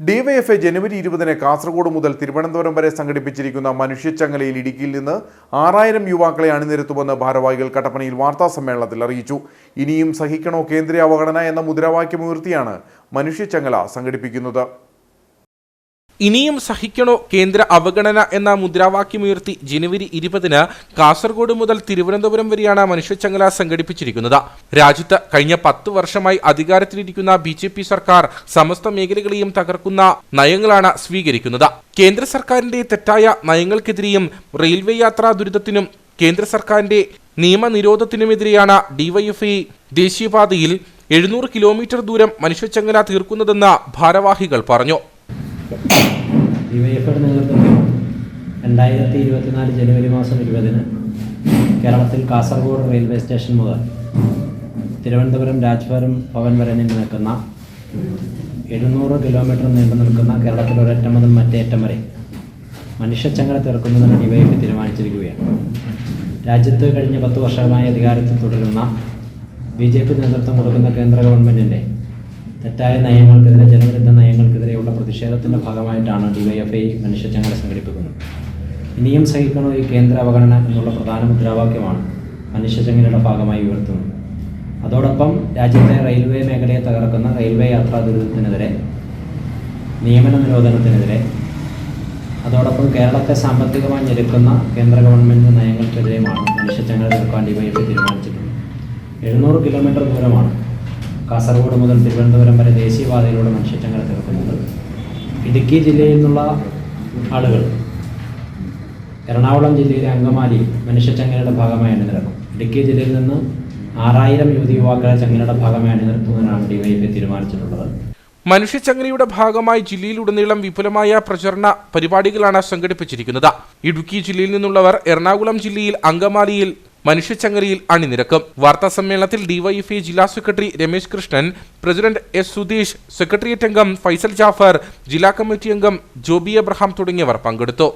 DYFI ജനുവരി ഇരുപതിന് കാസർഗോഡ് മുതൽ തിരുവനന്തപുരം വരെ സംഘടിപ്പിച്ചിരിക്കുന്ന മനുഷ്യച്ചങ്ങലയിൽ ഇടുക്കിയിൽ നിന്ന് ആറായിരം യുവാക്കളെ അണിനിരത്തുമെന്ന് ഭാരവാഹികൾ കട്ടപ്പനയിൽ വാർത്താസമ്മേളനത്തിൽ അറിയിച്ചു. ഇനിയും സഹിക്കണോ കേന്ദ്രീയ അവഗണന എന്ന മുദ്രാവാക്യമുയർത്തിയാണ് മനുഷ്യച്ചങ്ങല സംഘടിപ്പിക്കുന്നത്. ഇനിയും സഹിക്കണോ കേന്ദ്ര അവഗണന എന്ന മുദ്രാവാക്യമുയർത്തി ജനുവരി ഇരുപതിന് കാസർഗോഡ് മുതൽ തിരുവനന്തപുരം വരെയാണ് മനുഷ്യച്ചങ്ങല സംഘടിപ്പിച്ചിരിക്കുന്നത്. രാജ്യത്ത് കഴിഞ്ഞ പത്ത് വർഷമായി അധികാരത്തിലിരിക്കുന്ന ബി ജെ പി സർക്കാർ സമസ്ത മേഖലകളെയും തകർക്കുന്ന നയങ്ങളാണ് സ്വീകരിക്കുന്നത്. കേന്ദ്ര സർക്കാരിന്റെ തെറ്റായ നയങ്ങൾക്കെതിരെയും റെയിൽവേ യാത്രാ ദുരിതത്തിനും കേന്ദ്ര സർക്കാരിന്റെ നിയമനിരോധത്തിനുമെതിരെയാണ് ഡിവൈഎഫ്ഐ ദേശീയപാതയിൽ എഴുന്നൂറ് കിലോമീറ്റർ ദൂരം മനുഷ്യച്ചങ്ങല തീർക്കുന്നതെന്ന് ഭാരവാഹികൾ പറഞ്ഞു. ഡിവൈഎഫ്ഐയുടെ നേതൃത്വത്തിൽ രണ്ടായിരത്തി ഇരുപത്തിനാല് ജനുവരി മാസം ഇരുപതിന് കേരളത്തിൽ കാസർഗോഡ് റെയിൽവേ സ്റ്റേഷൻ മുതൽ തിരുവനന്തപുരം രാജ്ഭവനം ഭവൻ വരെ നിന്ന് നിൽക്കുന്ന എഴുന്നൂറ് കിലോമീറ്റർ നീണ്ടു നിൽക്കുന്ന കേരളത്തിലെ ഒരറ്റം മുതൽ മറ്റേ അറ്റം വരെ മനുഷ്യച്ചങ്ങല തീർക്കുന്നതിന് ഡിവൈഎഫ് തീരുമാനിച്ചിരിക്കുകയാണ്. രാജ്യത്ത് കഴിഞ്ഞ പത്ത് വർഷമായി അധികാരത്തിൽ തുടരുന്ന ബി ജെ പി നേതൃത്വം കൊടുക്കുന്ന കേന്ദ്ര ഗവൺമെന്റിന്റെ തെറ്റായ നയങ്ങൾക്കെതിരെ ജനവിരുദ്ധ നയങ്ങൾക്കെതിരെയുള്ള പ്രതിഷേധത്തിന്റെ ഭാഗമായിട്ടാണ് ഡിവൈഎഫ്ഐ മനുഷ്യച്ചങ്ങല സംഘടിപ്പിക്കുന്നത്. ഇനിയും സഹിക്കണോ ഈ കേന്ദ്ര അവഗണന എന്നുള്ള പ്രധാന മുദ്രാവാക്യമാണ് മനുഷ്യച്ചങ്ങലയുടെ ഭാഗമായി ഉയർത്തുന്നത്. അതോടൊപ്പം രാജ്യത്തെ റെയിൽവേ മേഖലയെ തകർക്കുന്ന റെയിൽവേ യാത്രാ ദുരിതത്തിനെതിരെ നിയമന നിരോധനത്തിനെതിരെ അതോടൊപ്പം കേരളത്തെ സാമ്പത്തികമായി ഞെരുക്കുന്ന കേന്ദ്ര ഗവൺമെന്റ് നയങ്ങൾക്കെതിരെയുമാണ് മനുഷ്യച്ചങ്ങല തീർക്കാൻ ഡിവൈഎഫ്ഐ തീരുമാനിച്ചിട്ടുള്ളത്. എഴുന്നൂറ് കിലോമീറ്റർ ദൂരമാണ് കാസർഗോഡ് മുതൽ തിരുവനന്തപുരം വരെ ദേശീയപാതയിലൂടെ മനുഷ്യച്ചങ്ങല തീർക്കുന്നത് ഇടുക്കി ജില്ലയിൽ നിന്നുള്ള ആളുകൾ എറണാകുളം ജില്ലയിലെ അങ്കമാലി മനുഷ്യച്ചങ്ങലയുടെ ഭാഗമായി അണിനിരക്കും. ഇടുക്കി ജില്ലയിൽ നിന്ന് ആറായിരം യുവതി യുവാക്കളെ ചങ്ങലയുടെ ഭാഗമായി അണിനിരത്തുന്നതിനാണ് ഡിവൈഎഫ്ഐ തീരുമാനിച്ചിട്ടുള്ളത്. മനുഷ്യച്ചങ്ങലയുടെ ഭാഗമായി ജില്ലയിലുടനീളം വിപുലമായ പ്രചരണ പരിപാടികളാണ് സംഘടിപ്പിച്ചിരിക്കുന്നത്. ഇടുക്കി ജില്ലയിൽ നിന്നുള്ളവർ എറണാകുളം ജില്ലയിൽ അങ്കമാലിയിൽ മനുഷ്യച്ചങ്ങലയിൽ അണിനിരക്കും. വാർത്താ സമ്മേളനത്തിൽ ഡിവൈഎഫ്ഐ ജില്ലാ secretary Ramesh Krishnan president S Sudheesh secretariat അംഗം ഫൈസൽ ജാഫർ ജില്ലാ കമ്മിറ്റി അംഗം ജോബി എബ്രഹാം തുടങ്ങിയവർ പങ്കെടുത്തു.